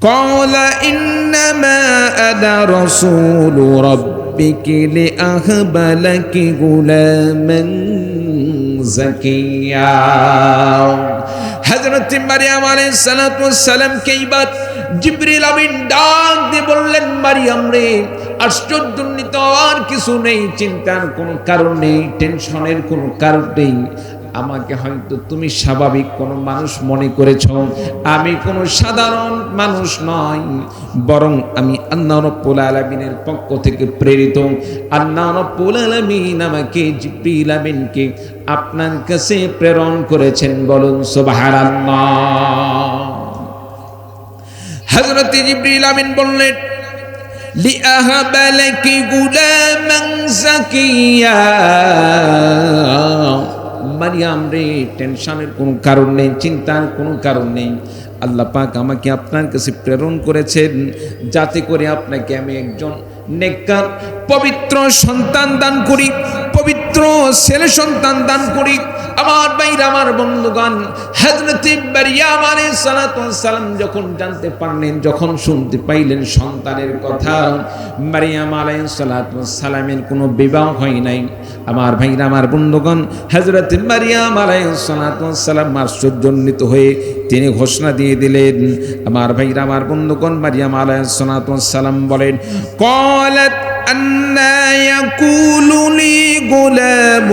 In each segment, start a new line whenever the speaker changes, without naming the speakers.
قال إنما أنا رسول ربك لأهب لك غلاما زكيا হযরত মারিয়াম আলাইহিস সালাতু ওয়াস সালামকে এইবার জিবরিল আমিন ডাক দিয়ে বললেন মারিয়াম রে আশ্চর্যান্বিত আর কিছু নেই চিন্তার কোনো কারণ নেই টেনশনের কোনো কারণ নেই আমাকে হয়তো তুমি স্বাভাবিক কোনো মানুষ মনে করেছ। আমি কোনো সাধারণ মানুষ নয় বরং আমি আল্লাহ রব্বুল আলমিনের পক্ষ থেকে প্রেরিত। আল্লাহ রব্বুল আলমিন আমাকে, জিব্রিল আমিনকে আপনার কাছে প্রেরণ করেছেন বলুন সুবহানাল্লাহ। হযরত জিব্রিল আমিন বললেন লিআহাব লাকি গুলামান জাকিয়া। মারিয়াম রে টেনশনের কোনো কারণ নেই, চিন্তার কোনো কারণ নেই। আল্লাহ পাক আমাকে আপনার কাছে প্রেরণ করেছেন, যাতে করে আপনাকে আমি একজন নেককার, পবিত্র সন্তান দান করি, পবিত্র ছেলে সন্তান দান করি। আমার বাইরে আমার বন্ধুগণ, হযরত মারিয়াম সালাম যখন জানতে পারলেন, যখন শুনতে পাইলেন সন্তানের কথা মারিয়াম সালাতু সালামের কোনো বিবাহ হয় নাই। আমার ভাইরা আমার বন্ধুগণ হযরত মারিয়াম আলাইহিস সালাতু সালাম আশ্চর্যান্বিত হয়ে তিনি ঘোষণা দিয়ে দিলেন আমার ভাইরা আমার বন্ধুগণ মারিয়াম আলাইহিস সালাতু সালাম বলেন قالت أنا يكون لي غلام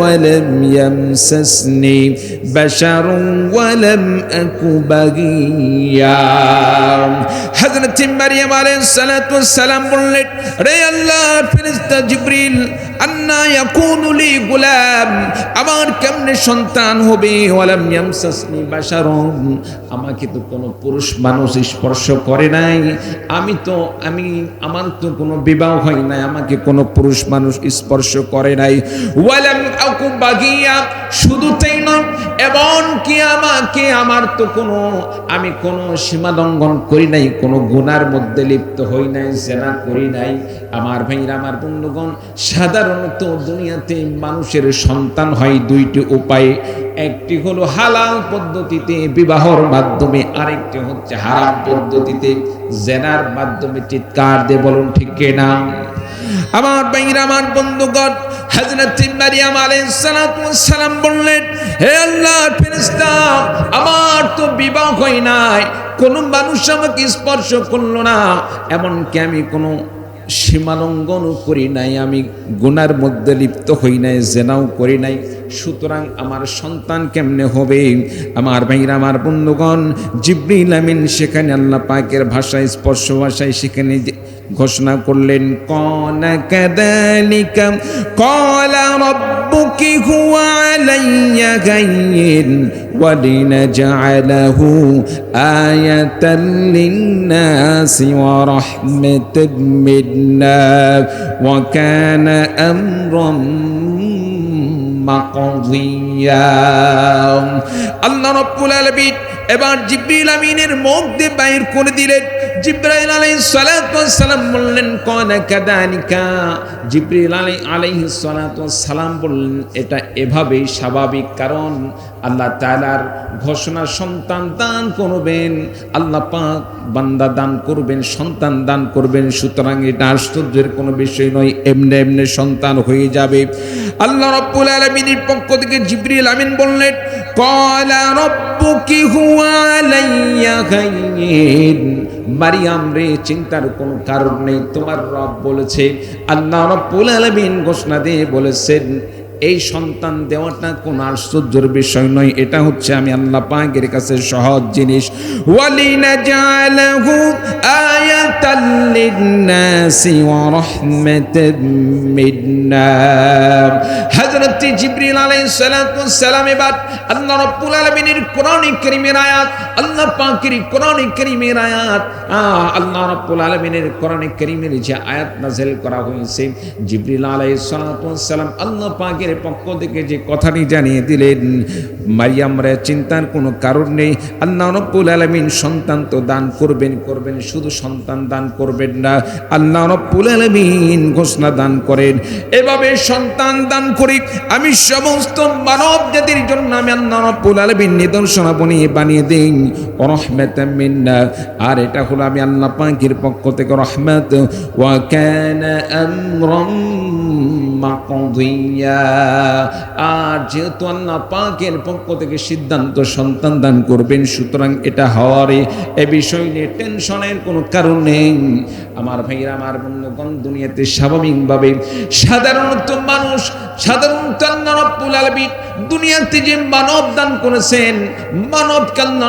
ولم يمسسني بشر ولم أك بغيا حضرت مريم عليه الصلاة والسلام বললেন রে আল্লাহ ফেরেশতা জিবরিল আন্না ইয়াকুনুলি গুলাম আমার কেমনে সন্তান হবে? ওয়ালাম ইয়ামসাসনি বাশারুন। আমাকে তো কোনো পুরুষ মানুষ স্পর্শ করে নাই। আমি তো, আমি, আমার তো কোনো বিবাহ হয় নাই, আমাকে কোনো পুরুষ মানুষ স্পর্শ করে নাই। বাগিয়া, শুধু তাই নয় এবং কি আমাকে, আমার তো কোনো, আমি কোনো সীমা লঙ্ঘন করি নাই, কোনো গুনার মধ্যে লিপ্ত হই নাই, জেনা করি নাই। আমার ভাইরা, আমার বন্ধুগণ, সাধারণত দুনিয়াতে মানুষের সন্তান হয় দুইটি উপায়ে। একটি হলো হালাল পদ্ধতিতে বিবাহর মাধ্যমে আরেকটি হচ্ছে হারাম পদ্ধতিতে জেনার মাধ্যমে চিৎকার দিয়ে বলুন ঠিক কে না আমার বাইরা আমার বন্ধুগণ, হযরত বললেন আমার তো হয় নাই, কোনো মানুষ আমাকে স্পর্শ করল না, এমনকি আমি কোনো সীমালঙ্ঘনও করি নাই, আমি গুনার মধ্যে লিপ্ত হই নাই, জেনাও করি নাই। সুতরাং আমার সন্তান কেমনে হবে? আমার ভাইরা, আমার বন্ধুগণ, জিব্রিল আমিন সেখানে আল্লাহ পাকের ভাষায়, স্পর্শ ভাষায় সেখানে ঘোষণা করলেন, কন কলা ربك هو علي هين ولنجعله آية للناس ورحمة منا وكان أمرا مقضيا. الله رب العالمين. এবার জিব্রিল আমিনের মুখ দিয়ে বাইর করে দিলেন। জিব্রাইল আলাইহিস সালাম বললেন, কানা কাদানিকা জিব্রিল আলাই আলাইহিস সালাম বললেন, এটা এভাবেই স্বাভাবিক কারণ। আল্লাহ তাআলার ঘোষণা সন্তান দান করবেন, আল্লাহ পাক বান্দা দান করবেন, সন্তান দান করবেন। সুতরাং এটা আশ্চর্যের কোনো বিষয় নয়, এমনি এমনি সন্তান হয়ে যাবে। আল্লাহ রব্বুল আলামিনের পক্ষ থেকে জিব্রিল আমিন বললেন রব্বুকি হুয়া আলাইয়া গাইয়িন মারিয়াম রে, চিন্তার কোনো কারণ নেই। তোমার রব বলেছে, আল্লাহ রব্বুল আলামিন ঘোষণা দিয়ে বলেছেন, এই সন্তান দেওয়াটা কোন আশ্চর্যের বিষয় নয়। এটা হচ্ছে আমি আল্লাহ পাকের কাছে সহজ জিনিস। ওয়ালিনা জালাহু আয়াতাল লিন্নাসি ওয়া রাহমাতাম মিন্না হযরত জিবরিল আলাইহিস সালাতু সালাম আল্লাহ রাব্বুল আলামিনের কোরআনিক কারীমের আয়াত, আল্লাহ পাকের কোরআনিক কারীমের আয়াত আল্লাহ রাব্বুল আলামিনের কোরআনিক কারীমের যে আয়াত নাযিল করা হয়েছে, জিবরিল সালাতু সালাম আল্লাহ পাকের পক্ষ থেকে যে কথাটি জানিয়ে দিলেন মারিয়ামরা চিন্তার কোনো কারণ নেই, আল্লাহ রব্বুল আলমিন সন্তান তো দান করবেন করবেন, শুধু সন্তান দান করবেন না। আল্লাহ রব্বুল আলমিন ঘোষণা দান করেন। এভাবে সন্তান দান করি, আমি সমস্ত মানব জাতির জন্য আমি আল্লাহ রব্বুল আলমিন নিদর্শনা বনিয়ে বানিয়ে দিই রহমত মিন্না। আর এটা হলো আমি আল্লাহ পাকের পক্ষ থেকে রহমত। ওয়া কানা আমরাম আর যেহেতু আল্লাহ পাকের পক্ষ থেকে সিদ্ধান্ত সন্তান দান করবেন, সুতরাং এটা হওয়ারে এ বিষয় নিয়ে টেনশনের কোনো কারণ নেই। আমার ভাইরা আমার বন্ধুগণ দুনিয়াতে স্বাভাবিকভাবে সাধারণত মানুষ সাধারণত আল্লাহ রব্বুল দুনিয়াতে যে মানব দান করেছেন, মানব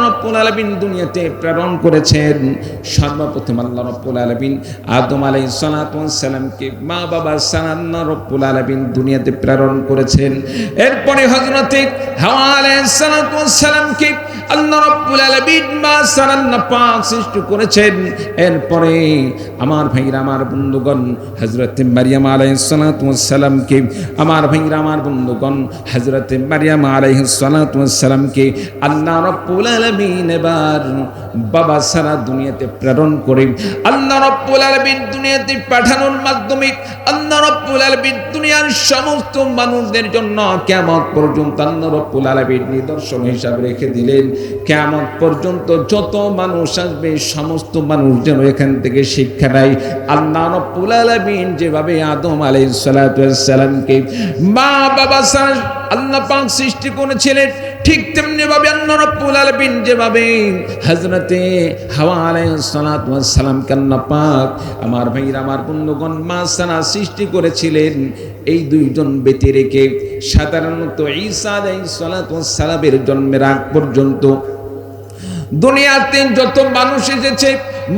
রব্বুল আলামিন দুনিয়াতে প্রেরণ করেছেন। সর্বপ্রথম আল্লাহ রব্বুল আলামিন আদম সালাতু সালামকে মা বাবা সানান্না রব্বুল আলামিন দুনিয়াতে প্রেরণ করেছেন। এরপরে হযরতে হাওয়া সালামকে আল্লাহ রব্বুল মা পাক সৃষ্টি করেছেন। এরপরে আমার ভাইরা, আমার বন্ধুগণ, হযরতে মারিয়াম আলাইহিস সালাতু সালামকে, আমার ভাইরা, আমার বন্ধুগণ, হযরতে মারিয়াম আলাইহিস সালাতু ওয়াস সালামকে আল্লাহ রব্বুল আলামিন এবার বাবা সারা দুনিয়াতে প্রেরণ করে আল্লাহ রব্বুল আলামিন দুনিয়াতে পাঠানোর মাধ্যমে আল্লাহ রব্বুল আলামিন দুনিয়ার সমস্ত মানুষদের জন্য কিয়ামত পর্যন্ত আল্লাহ রব্বুল আলামিন নিদর্শন হিসাবে রেখে দিলেন। কেমন পর্যন্ত যত মানুষ আসবে, সমস্ত মানুষ যেন এখান থেকে শিক্ষা নেয়। আল্লাহ রব্বুল আলামিন যেভাবে আদম আলাইহিস সালাতু ওয়াস সালামকে মা বাবা সারা আল্লাহ পাক সৃষ্টি করেছিলেন ঠিক তেমনি ভাবে আল্লাহ রাব্বুল আলামিন যেভাবে হযরতে হাওয়া আলাইহিস সালাতু সালাম কান্না পাক আমার ভাইরা আমার বন্ধুগণ, মা সানা সৃষ্টি করেছিলেন। এই দুইজন ব্যতি রেখে সাধারণত ঈসা আলাইহিস সালাতু ওয়াস সালামের জন্মের আগ পর্যন্ত দুনিয়াতে যত মানুষ এসেছে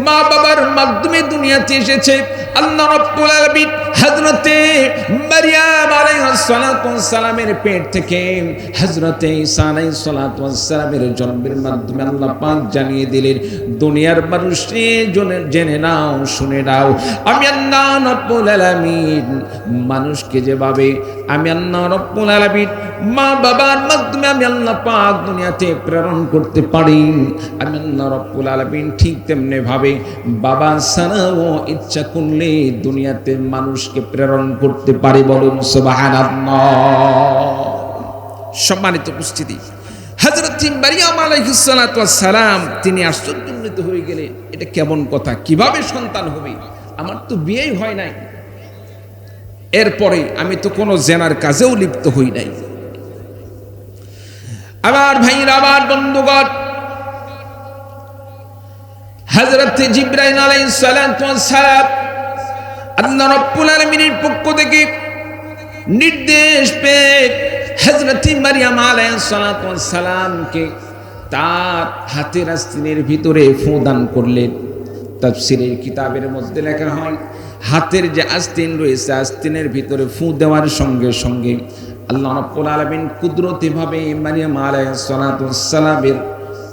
মা বাবার মাধ্যমে দুনিয়াতে এসেছে, আল্লাহ রাব্বুল আলামিন হযরতে মারিয়াম আলাইহিস সালামের পেট থেকে হযরতে ঈসা আলাইহিস সালাতু ওয়াস সালামের জন্মের মাধ্যমে আল্লাহ পাক জানিয়ে দিলেন, দুনিয়ার মানুষ জেনে নাও, শুনে নাও। আমি আল্লাহ রাব্বুল আলামিন মানুষকে যেভাবে, আমি আল্লাহ রাব্বুল আলামিন মা বাবার মাধ্যমে আমি আল্লাহ পাক দুনিয়াতে প্রেরণ করতে পারি। আমি আল্লাহ রব্বুল আলামিন ঠিক তেমনি ভাবে বাবা সারাও ইচ্ছা করলে দুনিয়াতে মানুষকে প্রেরণ করতে পারি বলুন সম্মানিত উপস্থিতি। সালাম, তিনি আশ্চর্যান্বিত হয়ে এটা কেমন কথা? কীভাবে সন্তান হবে? আমার তো বিয়েই হয় নাই। এরপরে আমি তো কোনো জেনার কাজেও লিপ্ত হই নাই। আমার ভাইরা আমার বন্ধুগণ, হযরত জিব্রাইল আলাইহিস সালাম আল্লাহ রাব্বুল আলামিনের পক্ষ থেকে নির্দেশ পেয়ে হযরত মারিয়াম সালামকে তার হাতের আস্তিনের ভিতরে ফু দান করলেন তাফসিরের কিতাবের মধ্যে লেখা হয়, হাতের যে আস্তিন রয়েছে, আস্তিনের ভিতরে ফু দেওয়ার সঙ্গে সঙ্গে আল্লাহ রব্বুল আলামিন কুদরতিভাবে মারিয়াম ওয়াস সালামের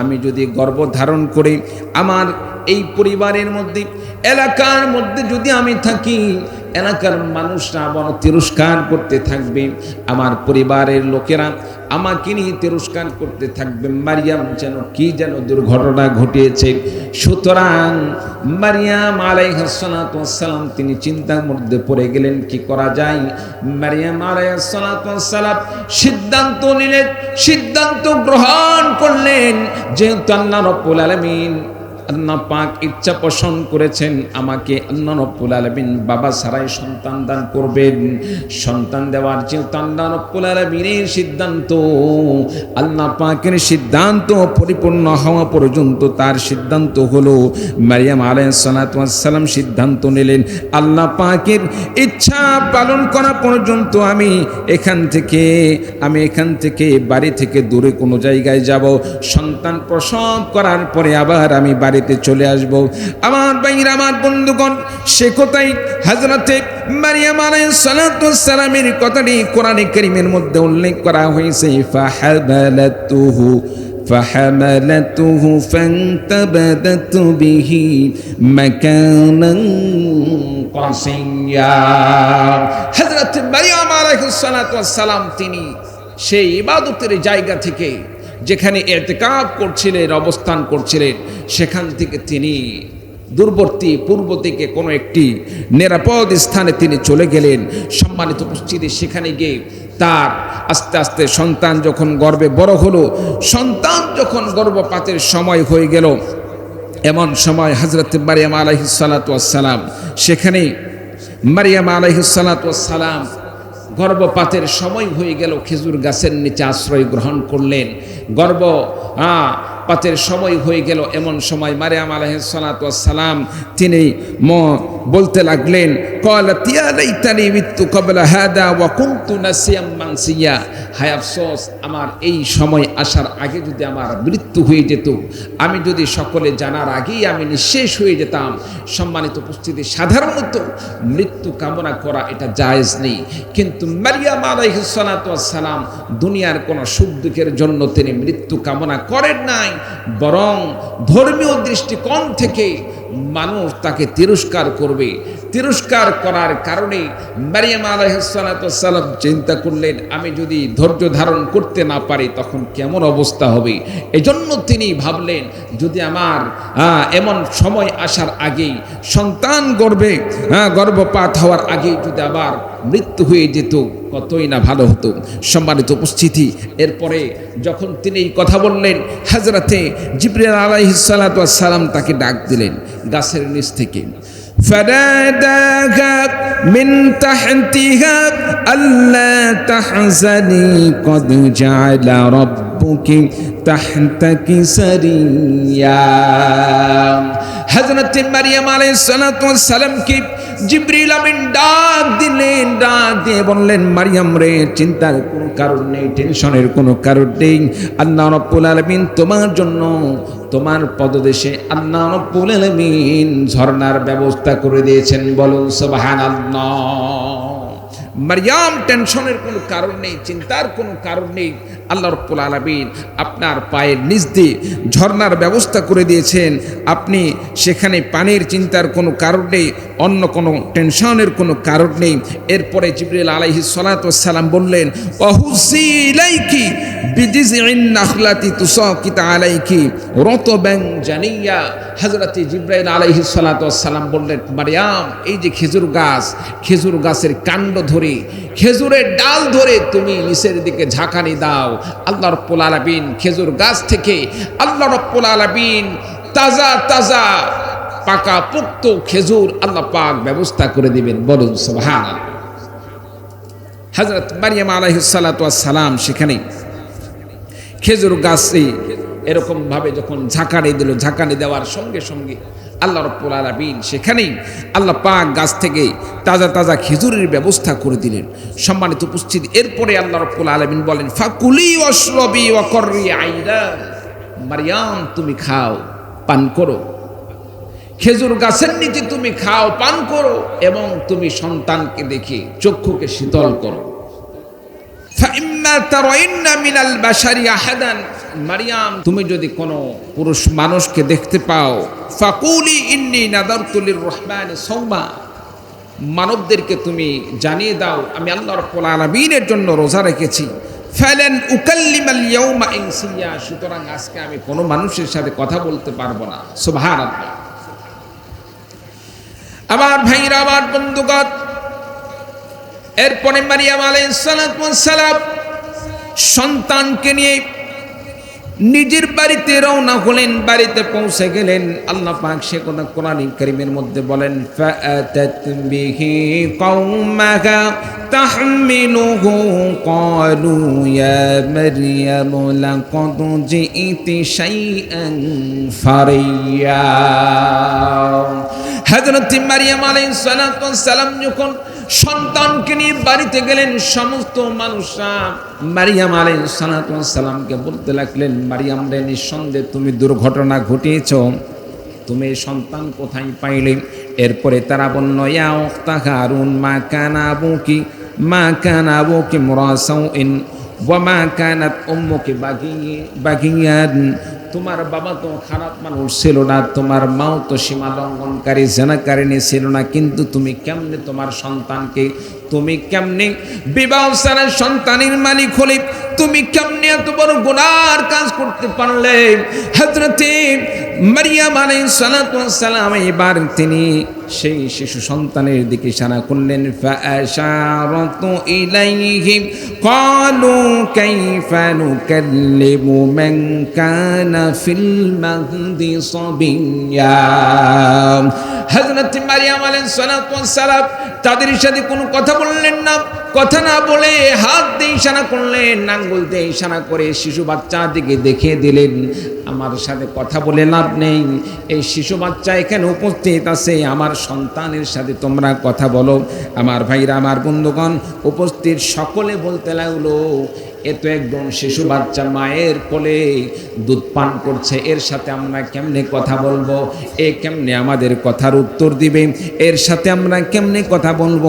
আমি যদি গর্ব ধারণ করে, আমার এই পরিবারের মধ্যে, এলাকার মধ্যে যদি আমি থাকি, এলাকার মানুষরা বড় তিরস্কার করতে থাকবে, আমার পরিবারের লোকেরা আমাকে নিয়ে তিরস্কার করতে থাকবে, মারিয়াম যেন কি যেন দুর্ঘটনা ঘটিয়েছে। সুতরাং মারিয়াম আলাই আলাইহাসালাম তিনি চিন্তার মধ্যে পড়ে গেলেন, কি করা যায়? মারিয়াম আলাই আলাইহাসালাম সিদ্ধান্ত নিলেন, সিদ্ধান্ত গ্রহণ করলেন। যেহেতু আল্লাহ রব্বুল আলমিন আল্লাহ পাক ইচ্ছা পোষণ করেছেন আমাকে আল্লাহ রব্বুল আলমিন বাবা সারাই সন্তান দান করবেন। সন্তান দেওয়ার যেহেতু আল্লাহ রব্বুল আলমিনের সিদ্ধান্ত, আল্লাহ পাকের সিদ্ধান্ত পরিপূর্ণ হওয়া পর্যন্ত তার সিদ্ধান্ত হলো, মারিয়াম আলাই সালাতাম সিদ্ধান্ত নিলেন, আল্লাহ পাকের ইচ্ছা পালন করা পর্যন্ত আমি এখান থেকে, আমি এখান থেকে বাড়ি থেকে দূরে কোনো জায়গায় যাব। সন্তান প্রসব করার পরে আবার আমি বাড়ি বাড়িতে চলে আসব আমার বাইর আমার বন্ধুগণ সে কোথায় হাজরাতে মারিয়াম আলাইহিস সালাতু সালামের কথাটি কোরআনে কারীমের মধ্যে উল্লেখ করা হয়েছে ফাহাবালাতুহু فحملته فانتبذت به مكانا قصيا হযরত মারিয়াম আলাইহিস সালাতু সালাম তিনি সেই ইবাদতের জায়গা থেকে যেখানে এতেকাব করছিলেন, অবস্থান করছিলেন, সেখান থেকে তিনি দূরবর্তী, পূর্ব থেকে কোনো একটি নিরাপদ স্থানে তিনি চলে গেলেন। সম্মানিত উপস্থিতি, সেখানে গিয়ে তার আস্তে আস্তে সন্তান যখন গর্বে বড় হলো, সন্তান যখন গর্ভপাতের সময় হয়ে গেল, এমন সময় হজরত মারিয়াম আলাইহিসালাতাম সেখানে মারিয়াম আলাইহিসালাতাম গর্ভপাতের সময় হয়ে গেল খেজুর গাছের নিচে আশ্রয় গ্রহণ করলেন। গর্ব পাতের সময় হয়ে গেল এমন সময় মারিয়াম আলহাম তিনি ম, বলতে লাগলেন কল তিয়ান ইত্যাদি মৃত্যু কবলা হাদা ওয়া কুন্তু নাসিয়াম মানসিয়া। হায় আফসোস, আমার এই সময় আসার আগে যদি আমার মৃত্যু হয়ে যেত, আমি যদি সকলে জানার আগেই আমি নিঃশেষ হয়ে যেতাম, সম্মানিত উপস্থিতি, সাধারণত মৃত্যু কামনা করা এটা জায়েজ নেই। কিন্তু মারিয়াম আলাইহিসালাম দুনিয়ার কোনো সুখ দুঃখের জন্য তিনি মৃত্যু কামনা করেন নাই, বরং ধর্মীয় দৃষ্টিকোণ থেকে মানুষ তাকে তিরস্কার করবে। তিরস্কার করার কারণে মারিয়াম আলাইসালাম চিন্তা করলেন, আমি যদি ধৈর্য ধারণ করতে না পারি তখন কেমন অবস্থা হবে? এজন্য তিনি ভাবলেন, যদি আমার এমন সময় আসার আগেই সন্তান গর্বে গর্ভপাত হওয়ার আগেই যদি আবার মৃত্যু হয়ে যেত, কতই না ভালো হতো। সম্মানিত উপস্থিতি, এরপরে যখন তিনি এই কথা বললেন, হাজরাতে জিব্রিয়াল আলাইহিসালাম তাকে ডাক দিলেন গাছের নিচ থেকে। فناداها من تحتها ألا تحزني قد جعل ربك تحتك سريا হজরত মারিয়াম আলাইহিস সালাম কি জিব্রিল আমিন ডাক দিলেন ডাক দিয়ে বললেন মারিয়াম রে চিন্তার কোনো কারণ নেই টেনশনের কোনো কারণ নেই আল্লাহ রব্বুল আলামিন তোমার জন্য তোমার পদদেশে আল্লাহ রব্বুল ব্যবস্থা করে দিয়েছেন, বলুন সুবহানাল্লাহ। মারিয়াম, টেনশনের কোনো কারণ নেই, চিন্তার কোনো কারণ নেই। আল্লাহ রব্বুল আলমিন আপনার পায়ের নিচ দিয়ে ঝর্নার ব্যবস্থা করে দিয়েছেন। আপনি সেখানে পানির চিন্তার কোনো কারণ নেই অন্য কোনো টেনশনের কোনো কারণ নেই। এরপরে জিবরিল আলাইহি সালাম বললেন অহুসিলাইকি নাখলাতি তুসাকিতা আলাইকি রত ব্যাং জানিয়া। হজরত জিব্রাইল আলাইহি সালাম বললেন, মারিয়াম, এই যে খেজুর গাছ, খেজুর গাছের কাণ্ড ধরে, খেজুরের ডাল ধরে তুমি নিচের দিকে ঝাঁকানি দাও। আল্লাহ রব্বুল আলমিন খেজুর গাছ থেকে, আল্লাহ রব্বুল আলমিন তাজা তাজা পাকা পুক্ত খেজুর আল্লাহ পাক ব্যবস্থা করে দিবেন। বলুন সোহান হজরত মারিয়াম আলাইসালাম সেখানে খেজুর গাছে এরকমভাবে যখন ঝাঁকানি দিল, ঝাঁকানি দেওয়ার সঙ্গে সঙ্গে আল্লাহ রব্বুল আলমিন সেখানেই আল্লাহ পাক গাছ থেকে তাজা তাজা খেজুরের ব্যবস্থা করে দিলেন। সম্মানিত উপস্থিত, এরপরে আল্লাহ রব্বুল আলমিন বলেন, ফাকুলি অশ্রবি অকর্রি আইরা মারিয়াম, তুমি খাও, পান করো। খেজুর গাছের নিচে তুমি খাও, পান করো এবং তুমি সন্তানকে দেখে চক্ষুকে শীতল করো। মারিয়াম, তুমি যদি কোনো পুরুষ মানুষকে দেখতে পাও, ফাকুলি ইন্নি নাদারতুলির রহমান সৌমা মানবদেরকে তুমি জানিয়ে দাও, আমি আল্লাহ রব্বুল জন্য রোজা রেখেছি। ফেলেন উকাল্লিমাল ইয়াউমা ইনসিয়া। সুতরাং আজকে আমি কোনো মানুষের সাথে কথা বলতে পারব না। সুবহানাল্লাহ। আমার ভাইরা, আমার বন্ধুগত এরপরে মারিয়াম আলাইহিস সালাম সন্তানকে নিয়ে নিজের বাড়িতে রওনা হলেন, বাড়িতে পৌঁছে গেলেন। আল্লাহ পাক সে কথা কোরআন কারিমের মধ্যে বলেন লাকাদ হযরত মারিয়াম আলাইহিস সালাম যখন সন্তানকে নিয়ে বাড়িতে গেলেন, সমস্ত মানুষরা মারিয়াম আলাই সালামকে বলতে লাগলেন, মারিয়াম রে, নিঃসন্দেহে তুমি দুর্ঘটনা ঘটিয়েছ। তুমি সন্তান কোথায় পাইলে? এরপরে তারা বলল, ইয়া উখতা হারুন, মা কানা আবুকি, মা কানা আবুকি মুরাসাউইন, ওয়া মা কানাত উম্মুকি বাগি বাগিয়ান তোমার বাবা তো খারাপ মানুষ ছিল না, তোমার মাও তো সীমা লঙ্ঘনকারী, জেনাকারিণী ছিল না, কিন্তু তুমি কেমনে তোমার সন্তানকে, তুমি কেমনে বিবাহ সারা সন্তানের মালিক হলে, তুমি কেমনে এত বড় গুনার কাজ করতে পারলে? হজরতে মারিয়াম আলাইহিস সালাতু ওয়াস সালাম, এবার তিনি সেই শিশু সন্তানের দিকে ইশারা করলেন, ফাআশারাতু ইলাইহি ক্বালু কাইফা নুকাল্লিমু মান কানা ফিল মাহদি সাবিয়্যা হযরত মারিয়াম আলাইহিস সালাম তাদের সাথে কোনো কথা বললেন না। কথা না বলে হাত দিয়ে ইশারা করলেন নাঙ্গুল দিয়ে ইশারা করে শিশু বাচ্চা দিকে দেখিয়ে দিলেন। আমার সাথে কথা বলে লাভ নেই। এই শিশু বাচ্চা এখানে উপস্থিত আছে। আমার সন্তানের সাথে তোমরা কথা বলো। আমার ভাইরা, আমার বন্ধুগণ, উপস্থিত সকলে বলতে লাগল এ তো একদম শিশু বাচ্চা মায়ের কোলে দুধ পান করছে। এর সাথে আমরা কেমনে কথা বলব? এ কেমনে আমাদের কথার উত্তর দিবে? এর সাথে আমরা কেমনে কথা বলব?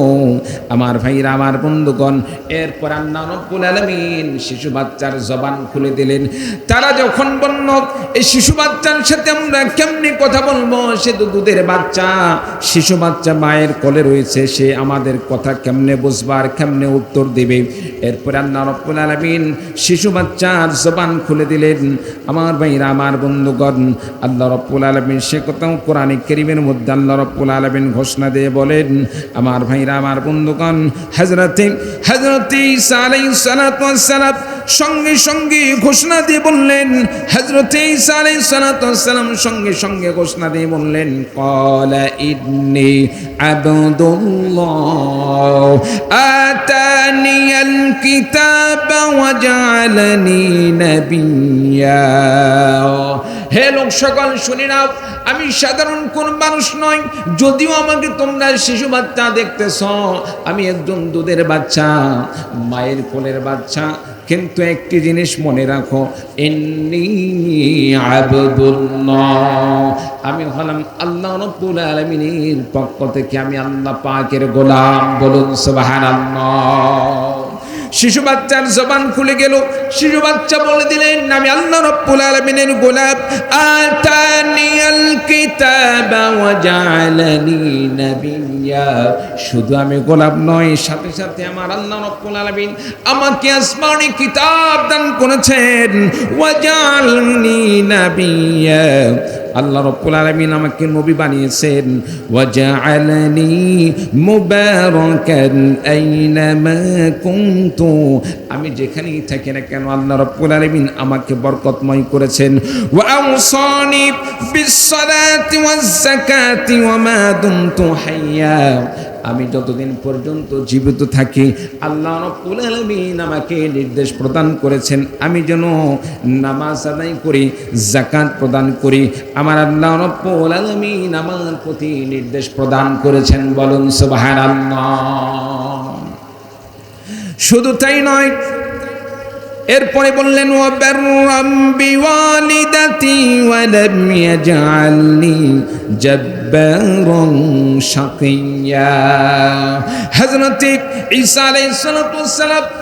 আমার ভাইরা, আমার বন্ধুগণ, এরপর আল্লাহ রব্বুল আলামিন শিশু বাচ্চার জবান খুলে দিলেন। তারা যখন বলল এই শিশু বাচ্চার সাথে আমরা কেমনে কথা বলব? সে তো দুধের বাচ্চা। শিশু বাচ্চা মায়ের কোলে রয়েছে। সে আমাদের কথা কেমনে বুঝবার কেমনে উত্তর দিবে? এরপর আল্লাহ রব্বুল আলামিন শিশু বাচ্চার জবান খুলে দিলেন। আমার ভাইরা, আমার বন্ধুগণ, আল্লাহ রব্বুল আলামিন সে কথাও কোরআনে কারীমের মধ্যে আল্লাহ রব্বুল আলামিন ঘোষণা দিয়ে বলেন, আমার ভাইরা, আমার বন্ধুগণ ঈসা আলাইহিস সালাতু ওয়াস সালাম সঙ্গে সঙ্গে ঘোষণা দিয়ে বললেন, হযরতে ঈসা আলাইহিস সালাতু সালাম সঙ্গে সঙ্গে ঘোষণা দিয়ে বললেন, ক্বালা ইন্নী আবদুল্লাহ, আতানিয়াল কিতাবা ওয়াজআলানি নাবিয়্যা হে লোক সকল, শুনে নাও, আমি সাধারণ কোন মানুষ নই, যদিও আমাকে তোমরা শিশু বাচ্চা দেখতেছ, আমি একজন দুধের বাচ্চা, মায়ের কোলের বাচ্চা কিন্তু একটি জিনিস মনে রাখো আমি হলাম আল্লাহ রব্বুল আলমিনীর পক্ষ থেকে আমি আল্লাহ পাকের গোলাম বলুন, সুবহানাল্লাহ। শিশু বাচ্চার জবান খুলে গেল। শিশু বাচ্চা বলে দিলেন, আমি আল্লাহ রব্বুল আলামিনের গোলাপ। আতানিয়াল কিতাবা ওয়া জাআলানি নাবিয়্যা শুধু আমি গোলাপ নয়, সাথে সাথে আমার আল্লাহ রব্বুল আলামিন আমাকে আসমানি কিতাব দান করেছেন। ওয়া জাআলনি নাবিয়্যা আল্লাহ রব্বুল আলমিন আমাকে নবী বানিয়েছেন। ওয়াজআলানি মুবারাকান আইনামা কুনতু। আমি যেখানেই থাকি না কেন আল্লাহ রব্বুল আলমিন আমাকে বরকতময় করেছেন। ওয়া বিস সালাতি ওয়াজ যাকাতি ওয়া মা দুমতু হাইয়া। আমি যতদিন পর্যন্ত জীবিত থাকি, আল্লাহ রব্বুল আলামিন আমাকে নির্দেশ প্রদান করেছেন, আমি যেন নামাজ আদায় করি জাকাত প্রদান করি। আমার আল্লাহ রব্বুল আলামিন আমার প্রতি নির্দেশ প্রদান করেছেন, বলুন সুবহানাল্লাহ। শুধু তাই নয় এরপরে বললেন ও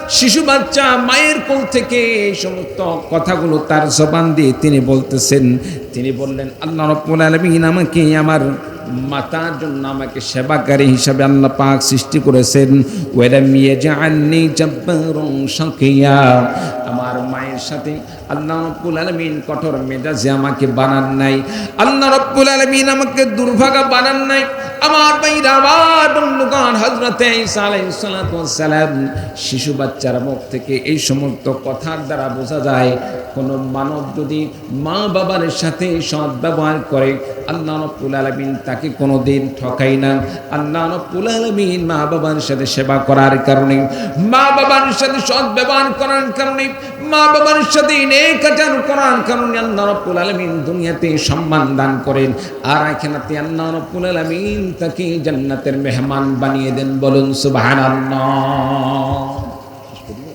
শিশু বাচ্চা মায়ের কোল থেকে এই সমস্ত কথাগুলো তার জবান দিয়ে তিনি বলতেছেন। তিনি বললেন, আল্লাহ রাব্বুল আলামিন আমাকে আমার মাতার জন্য আমাকে সেবাকারী হিসাবে আল্লাহ পাক সৃষ্টি করেছেন ওয়ালাম ইয়াজআলনি জাব্বারুন শাকিয়া। আমার মায়ের সাথে আল্লাহ রব্বুল আলামিন কঠোর মেজাজে আমাকে বানান নাই। আল্লাহ রব্বুল আলামিন আমাকে দুর্ভাগা বানান নাই। আমার সালাতু ওয়াস সালাম, শিশু বাচ্চার মুখ থেকে এই সমস্ত কথার দ্বারা বোঝা যায়, কোন মানব যদি মা বাবার সাথে সৎ ব্যবহার করে, আল্লাহ রব্বুল আলামিন তাকে কোনোদিন ঠকাই না। আল্লাহ রব্বুল আলামিন মা বাবার সাথে সেবা করার কারণে, মা বাবার সাথে সৎ ব্যবহার করার কারণে মা বাবার সাথে অনেক আচরণ করার কারণে আল্লাহ আলামিন দুনিয়াতে সম্মান দান করেন। আর এখানেতে আল্লাহ রব্বুল আলামিন তাকে জান্নাতের মেহমান বানিয়ে দেন বলুন সুবহানাল্লাহ।